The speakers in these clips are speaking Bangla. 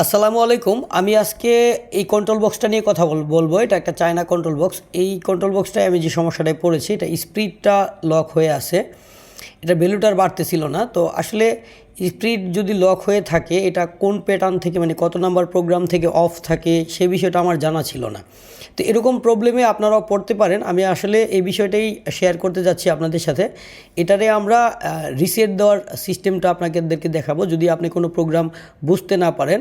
আসসালামু আলাইকুম। আমি আজকে এই কন্ট্রোল বক্সটা নিয়ে কথা বল- বলব। এটা একটা চায়না কন্ট্রোল বক্স এই কন্ট্রোল বক্সটায় আমি যে সমস্যাটায় পড়েছি, এটা স্পিডটা লক হয়ে আছে। এটা ভ্যালুটার বাড়তেছিল না। তো আসলে স্পিড যদি লক হয়ে থাকে, এটা কোন প্যাটার্ন থেকে মানে কত নাম্বার প্রোগ্রাম থেকে অফ থাকে, সে বিষয়টা আমার জানা ছিল না। তো এরকম প্রবলেমে আপনারাও পড়তে পারেন। আমি আসলে এই বিষয়টাই শেয়ার করতে যাচ্ছি আপনাদের সাথে। এটারে আমরা রিসেট দেওয়ার সিস্টেমটা আপনাদেরকে দেখাবো। যদি আপনি কোনো প্রোগ্রাম বুঝতে না পারেন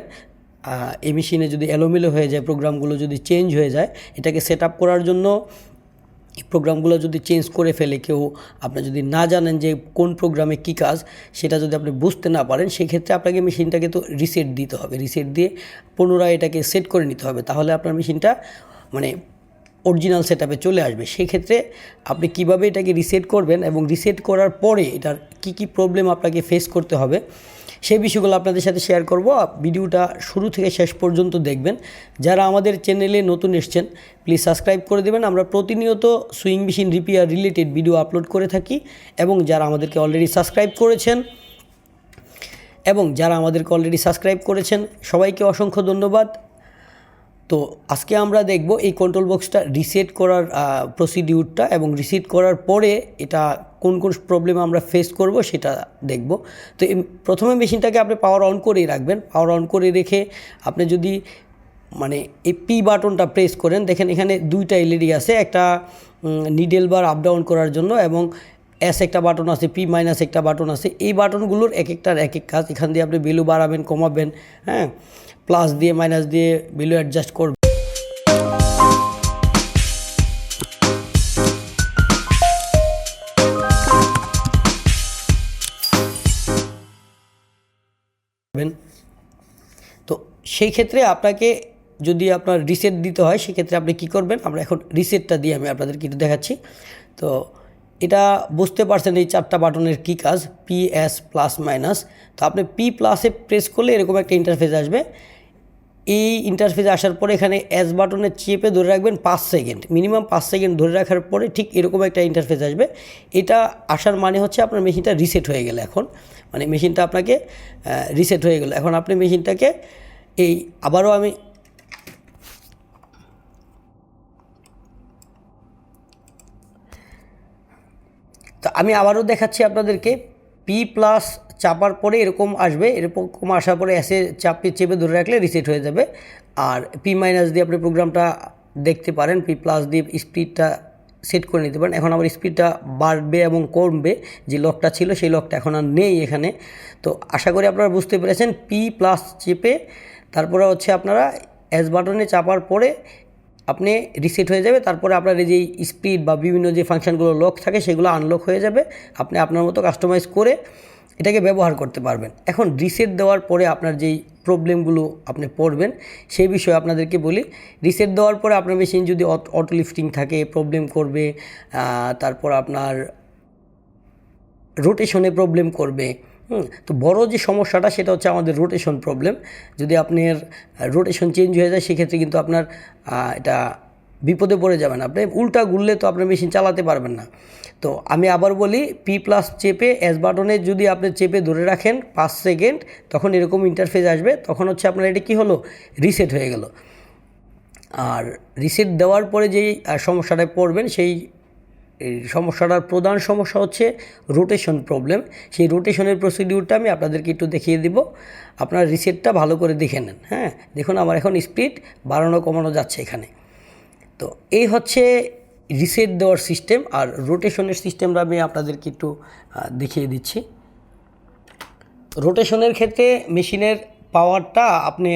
এই মেশিনে যদি এলোমেলো হয়ে যায়, প্রোগ্রামগুলো যদি চেঞ্জ হয়ে যায়, এটাকে সেট করার জন্য প্রোগ্রামগুলো যদি চেঞ্জ করে ফেলে কেউ, আপনি যদি না জানেন যে কোন প্রোগ্রামে কী কাজ, সেটা যদি আপনি বুঝতে না পারেন, সেক্ষেত্রে আপনাকে মেশিনটাকে তো রিসেট দিতে হবে। রিসেট দিয়ে পুনরায় এটাকে সেট করে নিতে হবে। তাহলে আপনার মেশিনটা মানে অরিজিনাল সেট আপে চলে আসবে। সেক্ষেত্রে আপনি কীভাবে এটাকে রিসেট করবেন এবং রিসেট করার পরে এটার কি কি প্রবলেম আপনাকে ফেস করতে হবে সেই বিষয়গুলো আপনাদের সাথে শেয়ার করব। ভিডিওটা শুরু থেকে শেষ পর্যন্ত দেখবেন। যারা আমাদের চ্যানেলে নতুন এসছেন প্লিজ সাবস্ক্রাইব করে দেবেন। আমরা প্রতিনিয়ত sewing machine repair related video upload করে থাকি এবং যারা আমাদেরকে অলরেডি সাবস্ক্রাইব করেছেন এবং যারা আমাদেরকে অলরেডি সাবস্ক্রাইব করেছেন, সবাইকে অসংখ্য ধন্যবাদ। তো আজকে আমরা দেখব এই কন্ট্রোল বক্সটা রিসেট করার প্রসিডিউরটা এবং রিসেট করার পরে এটা কোন কোন প্রবলেম আমরা ফেস করব সেটা দেখব। তো প্রথমে মেশিনটাকে আপনি পাওয়ার অন করেই রাখবেন। পাওয়ার অন করে রেখে আপনি যদি মানে এই পি বাটনটা প্রেস করেন, দেখেন এখানে দুইটা এলইডি আছে, একটা নিডেল বার আপ ডাউন করার জন্য এবং এস একটা বাটন আছে পি মাইনাস একটা বাটন আছে, এই বাটনগুলোর এক একটার এক এক কাজ। এখান দিয়ে আপনি ভ্যালু বাড়াবেন, কমাবেন হ্যাঁ? প্লাস দিয়ে মাইনাস দিয়ে ভ্যালু অ্যাডজাস্ট করবেন। করবেন তো সেই ক্ষেত্রে আপনাকে যদি আপনার রিসেট দিতে হয় সেক্ষেত্রে আপনি কি করবেন? আমরা এখন রিসেটটা দিয়ে আমি আপনাদেরকে একটু দেখাচ্ছি। তো এটা বুঝতে পারছেন এই চারটা বাটনের কী কাজ পি এস প্লাস মাইনাস তো আপনি পি প্লাসে প্রেস করলে এরকম একটা ইন্টারফেস আসবে। এই ইন্টারফেসে আসার পরে এখানে এস বাটনে চেপে ধরে রাখবেন পাঁচ সেকেন্ড মিনিমাম পাঁচ সেকেন্ড ধরে রাখার পরে ঠিক এরকম একটা ইন্টারফেস আসবে। এটা আসার মানে হচ্ছে আপনার মেশিনটা রিসেট হয়ে গেলে এখন। মানে মেশিনটা আপনাকে রিসেট হয়ে গেল। এখন আপনি মেশিনটাকে এই আবারও আমি তো আমি আবারও দেখাচ্ছি আপনাদেরকে পি প্লাস চাপার পরে এরকম আসবে, এরকম আসার পরে এসে চাপে চেপে ধরে রাখলে রিসেট হয়ে যাবে। আর পি মাইনাস দিয়ে আপনি প্রোগ্রামটা দেখতে পারেন পি প্লাস দিয়ে স্পিডটা সেট করে নিতে পারেন। এখন আমার স্পিডটা বাড়বে এবং কমবে, যে লকটা ছিল সেই লকটা এখন আর নেই এখানে। তো আশা করি আপনারা বুঝতে পেরেছেন পি প্লাস চেপে তারপরে হচ্ছে আপনারা এস বাটনে চাপার পরে আপনি রিসেট হয়ে যাবে, তারপরে আপনার এই যে স্পিড বা বিভিন্ন যে ফাংশনগুলো লক থাকে, সেগুলো আনলক হয়ে যাবে। আপনি আপনার মতো কাস্টমাইজ করে এটাকে ব্যবহার করতে পারবেন। এখন রিসেট দেওয়ার পরে আপনার যেই প্রবলেমগুলো আপনি পড়বেন, সেই বিষয়ে আপনাদেরকে বলি। রিসেট দেওয়ার পরে আপনার মেশিন যদি অটো লিফটিং থাকে প্রবলেম করবে তারপর আপনার রোটেশনে প্রবলেম করবে তো বড় যে সমস্যাটা সেটা হচ্ছে আমাদের রোটেশন প্রবলেম যদি আপনার রোটেশন চেঞ্জ হয়ে যায়, সেক্ষেত্রে কিন্তু আপনার এটা বিপদে পড়ে যাবেন আপনি উল্টা ঘুরলে তো আপনার মেশিন চালাতে পারবেন না। তো আমি আবার বলি পি প্লাস চেপে এস বাটনে যদি আপনি চেপে ধরে রাখেন পাঁচ সেকেন্ড তখন এরকম ইন্টারফেস আসবে। তখন হচ্ছে আপনার এটা কী হলো? রিসেট হয়ে গেল। আর রিসেট দেওয়ার পরে যেই সমস্যাটায় পড়বেন, সেই সমস্যাটার প্রধান সমস্যা হচ্ছে রোটেশন প্রবলেম সেই রোটেশনের প্রসিডিউরটা আমি আপনাদেরকে একটু দেখিয়ে দিব। আপনার রিসেটটা ভালো করে দেখে নেন হ্যাঁ? দেখুন, আমার এখন স্পিড বাড়ানো, কমানো যাচ্ছে এখানে। তো এই হচ্ছে রিসেট দেওয়ার সিস্টেম আর রোটেশনের সিস্টেমটা আমি আপনাদেরকে একটু দেখিয়ে দিচ্ছি। রোটেশনের ক্ষেত্রে মেশিনের পাওয়ারটা আপনি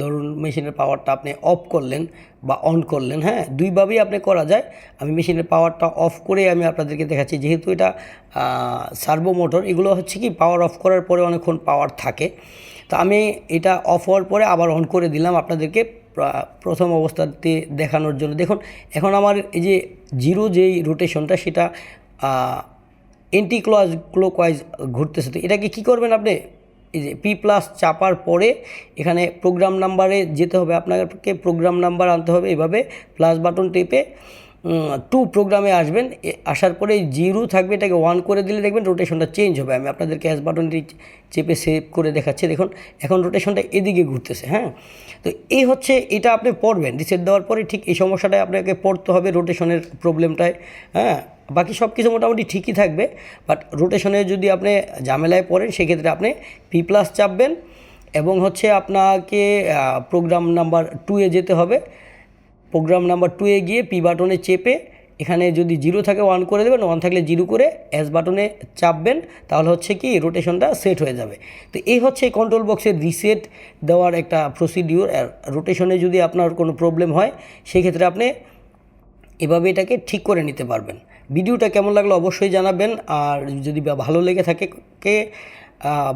ধরুন মেশিনের পাওয়ারটা আপনি অফ করলেন বা অন করলেন হ্যাঁ? দুইভাবেই আপনি করা যায়। আমি মেশিনের পাওয়ারটা অফ করে আমি আপনাদেরকে দেখাচ্ছি। যেহেতু এটা সার্ভো মোটর এগুলো হচ্ছে কি পাওয়ার অফ করার পরে অনেকক্ষণ পাওয়ার থাকে। তো আমি এটা অফ হওয়ার পরে আবার অন করে দিলাম আপনাদেরকে প্রথম অবস্থাতে দেখানোর জন্য। দেখুন, এখন আমার এই যে জিরো যেই রোটেশনটা সেটা এন্টি ক্লজ ক্লোকওয়াইজ ঘুরতেছে। তো এটাকে কী করবেন আপনি? পি প্লাস চাপার পরে এখানে প্রোগ্রাম নাম্বারে যেতে হবে। আপনাকে প্রোগ্রাম নাম্বার আনতে হবে। এভাবে প্লাস বাটন টেপে টু প্রোগ্রামে আসবেন আসার পরে জিরো থাকবে, এটাকে ওয়ান করে দিলে দেখবেন রোটেশনটা চেঞ্জ হবে। আমি আপনাদেরকে অ্যাস বাটনটি চেপে সেভ করে দেখাচ্ছি, দেখুন, এখন রোটেশনটা এদিকে ঘুরতেছে হ্যাঁ? তো এই হচ্ছে, এটা আপনি পড়বেন রিসেট দেওয়ার পরে ঠিক এই সমস্যাটায় আপনাকে পড়তে হবে রোটেশনের প্রবলেমটায় হ্যাঁ? বাকি সব কিছু মোটামুটি ঠিকই থাকবে বাট রোটেশনে যদি আপনি ঝামেলায় পড়েন, সেক্ষেত্রে আপনি পি প্লাস চাপবেন এবং হচ্ছে আপনাকে প্রোগ্রাম নাম্বার টুয়ে যেতে হবে। প্রোগ্রাম নাম্বার টুয়ে গিয়ে পি বাটনে চেপে এখানে যদি জিরো থাকে ওয়ান করে দেবেন ওয়ান থাকলে জিরো করে এস বাটনে চাপবেন, তাহলে হচ্ছে কি রোটেশনটা সেট হয়ে যাবে। তো এই হচ্ছে কন্ট্রোল বক্সের রিসেট দেওয়ার একটা প্রসিডিউর রোটেশনে যদি আপনার কোনো প্রবলেম হয়, সেক্ষেত্রে আপনি এভাবে এটাকে ঠিক করে নিতে পারবেন। ভিডিওটা কেমন লাগল অবশ্যই জানাবেন, আর যদি ভালো লেগে থাকে কে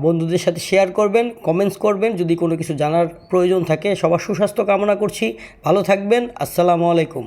বন্ধুদের সাথে শেয়ার করবেন কমেন্টস করবেন, যদি কোনো কিছু জানার প্রয়োজন থাকে, সবার সুস্বাস্থ্য কামনা করছি। ভালো থাকবেন, আসসালামু আলাইকুম।